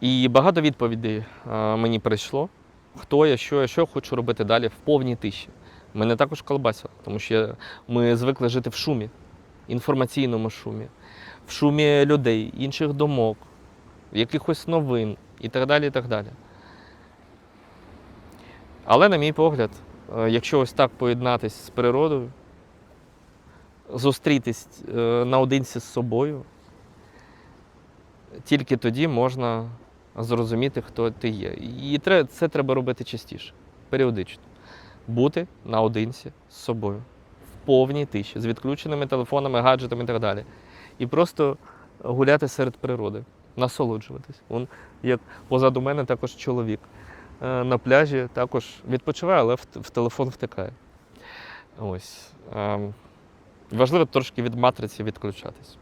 І багато відповідей е, мені прийшло. Хто я, що я, що хочу робити далі в повній тиші. Мене також колбасило, тому що ми звикли жити в шумі, інформаційному шумі, в шумі людей, інших думок, якихось новин і так далі. І так далі. Але, на мій погляд, е, якщо ось так поєднатися з природою, зустрітись е, наодинці з собою, тільки тоді можна зрозуміти, хто ти є. І це треба робити частіше, періодично. Бути наодинці з собою в повній тиші, з відключеними телефонами, гаджетами і так далі. І просто гуляти серед природи, насолоджуватись. Он, як позаду мене також чоловік е, на пляжі також відпочиває, але в, в телефон втикає. Ось. Ем, Важливо трошки від матриці відключатись.